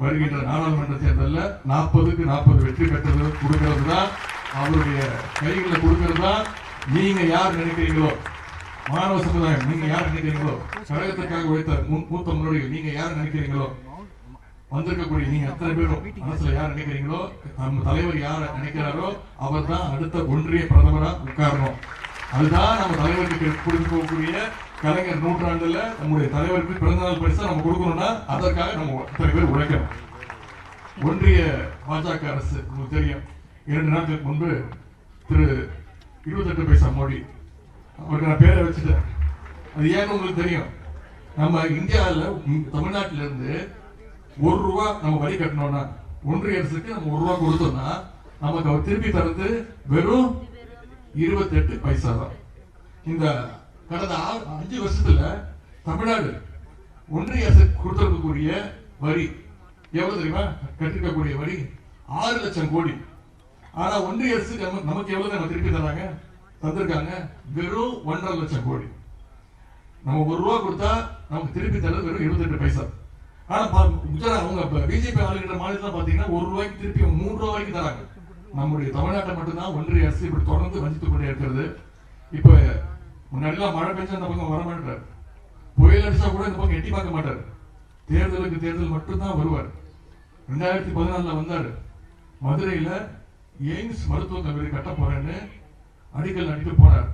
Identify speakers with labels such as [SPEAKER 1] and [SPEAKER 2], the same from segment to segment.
[SPEAKER 1] வருகின்ற நாடாளுமன்ற தேர்தலில் நாற்பதுக்கு நாற்பது வெற்றி பெற்றது கொடுக்கிறது தான் அவருடைய கைகளில் கொடுக்கிறது தான் நீங்க யார் நினைக்கிறீங்களோ மாணவ சமுதாயம் நீங்க யார் நினைக்கிறீங்களோ கழகத்திற்காக உழைத்த மூத்த முன்னோடிகள் நீங்க யார் நினைக்கிறீங்களோ வந்திருக்கக்கூடிய நீங்க அத்தனை பேரும் மனசுல யார் நினைக்கிறீங்களோ நம்ம தலைவர் யார் நினைக்கிறாரோ அவர் தான் அடுத்த ஒன்றிய பிரதமரா உட்காரணும். அதுதான் நம்ம தலைவருக்கு கொடுக்கக்கூடிய கலைஞர் நூற்றாண்டுல நம்முடைய தலைவருக்கு பிறந்தநாள் பரிசா நம்ம கொடுக்கணும்னா அதற்காக நம்ம அத்தனை பேர் உழைக்கணும். ஒன்றிய பாஜக அரசு உங்களுக்கு தெரியும். இரண்டு நாட்களுக்கு முன்பு திரு இருபத்தெட்டு பைசா மோடி அவருக்கு நான் பேரை வச்சுட்டேன். அது ஏன்னு உங்களுக்கு தெரியும்? நம்ம இந்தியாவில் தமிழ்நாட்டில இருந்து ஒரு ரூபா நம்ம வரி கட்டணும்னா ஒன்றிய அரசுக்கு நம்ம ஒரு ரூபா கொடுத்தோம்னா நமக்கு அவர் திருப்பி தரது வெறும் இருபத்தெட்டு பைசா தான். இந்த கடந்த அஞ்சு வருஷத்துல தமிழ்நாடு ஒன்றிய அரசு கொடுத்திருக்கக்கூடிய வரி எவ்வளவு தெரியுமா? கட்டிருக்கக்கூடிய வரி ஆறு லட்சம் கோடி. ஆனா ஒன்றிய அரசு நமக்கு எவ்வளவு நம்ம திருப்பி தராங்க? தந்திருக்காங்க வெறும் ஒன்றரை லட்சம் கோடி. நம்ம ஒரு ரூபா கொடுத்தா நமக்கு திருப்பி தரது வெறும் இருபத்தெட்டு பைசா. ஆனா குஜராத் அவங்க பிஜேபி ஆளுகிற மாநிலத்தில் பாத்தீங்கன்னா ஒரு ரூபாய்க்கு திருப்பி மூன்று ரூபாய்க்கு தராங்க. நம்முடைய தமிழ்நாட்டை மட்டும்தான் ஒன்றிய அரசு இப்படி தொடர்ந்து வஞ்சித்துக் கொண்டே இருக்கிறது. இப்போ முன்னாடிலாம் மழை பெஞ்சா அந்த பக்கம் வர மாட்டார். புயல் அடிச்சா கூட இந்த பக்கம் எட்டி பார்க்க மாட்டார். தேர்தலுக்கு தேர்தல் மட்டும்தான் வருவார். ரெண்டாயிரத்தி பதினாலில் வந்தார். மதுரையில் எய்ம்ஸ் மருத்துவக் கல்லூரி கட்ட போறேன்னு அடிக்கல் அடிக்க போனார்.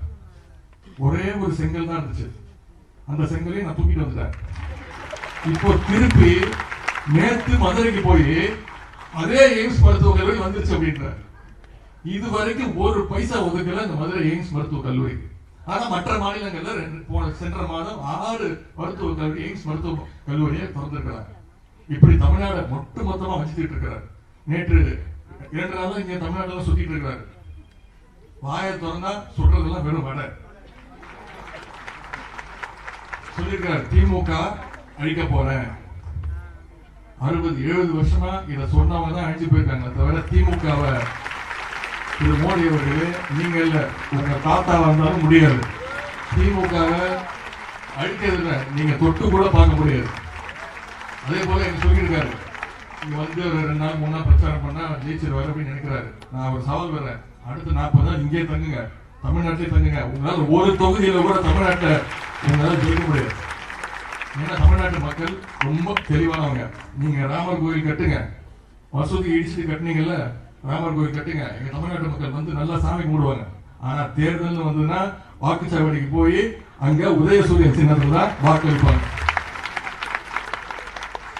[SPEAKER 1] ஒரே ஒரு செங்கல் தான் இருந்துச்சு. அந்த செங்கலையும் நான் தூக்கிட்டு வந்துட்டேன். இப்போ திருப்பி நேற்று மதுரைக்கு போய் அதே எய்ம்ஸ் மருத்துவக் கல்லூரி வந்துருச்சு அப்படின்றார். இது வரைக்கும் ஒரு பைசா ஒதுக்கல இந்த மதுரை எய்ம்ஸ் மருத்துவக் கல்லூரிக்கு ஆனா மற்ற மாநிலங்கள்ல ரெண்டு போன சென்ற மாதம் ஆறு மருத்துவக் கல்லூரி எய்ம்ஸ் மருத்துவ கல்லூரியை திறந்திருக்கிறாங்க. இப்படி தமிழ்நாடு மொட்டு மொத்தமா வச்சுட்டு இருக்கிறார். நேற்று இரண்டு நாளா இங்க தமிழ்நாடுல சுத்திட்டு இருக்கிறாரு. வாயை திறந்தா சுடுறதெல்லாம் வெறும் வடை. சொல்லியிருக்காரு திமுக அழிக்க போறேன். அறுபது எழுபது வருஷமா இதை சொன்னவங்க தான் அழிஞ்சு போயிருக்காங்க தவிர திமுகவை திரு மோடி அவர்களே நீங்க இல்ல உங்க தாத்தா வந்தாலும் முடியாது. திமுகவை அழிக்கிறதுல இல்ல நீங்க தொட்டு கூட பார்க்க முடியாது. அதே போல எனக்கு சொல்லியிருக்காரு. இங்க வந்து ஒரு ரெண்டு நாள் மூணு நாள் பிரச்சாரம் பண்ணா ஜெயிச்சிருவாரு அப்படின்னு நினைக்கிறாரு. நான் ஒரு சவால் வர்றேன் அடுத்த நாற்பது நாள் இங்கேயே தங்குங்க. தமிழ்நாட்டிலே தங்குங்க. உங்களால் ஒரு தொகுதியில கூட தமிழ்நாட்டை உங்களால் ஜெயிக்க முடியாது. ஏன்னா தமிழ்நாட்டு மக்கள் ரொம்ப தெளிவானவங்க. நீங்க ராமர் கோயில் கட்டுங்க. மசூதி இடிச்சுட்டு கட்டினீங்கல்ல ராமர் கோயில் கட்டுங்க. எங்க தமிழ்நாட்டு மக்கள் வந்து நல்லா சாமி கும்பிடுவாங்க. ஆனா தேர்தல் வந்ததுன்னா வாக்குச்சாவடிக்கு போய் அங்க உதயசூரியன் சின்னத்துல தான் வாக்களிப்பாங்க.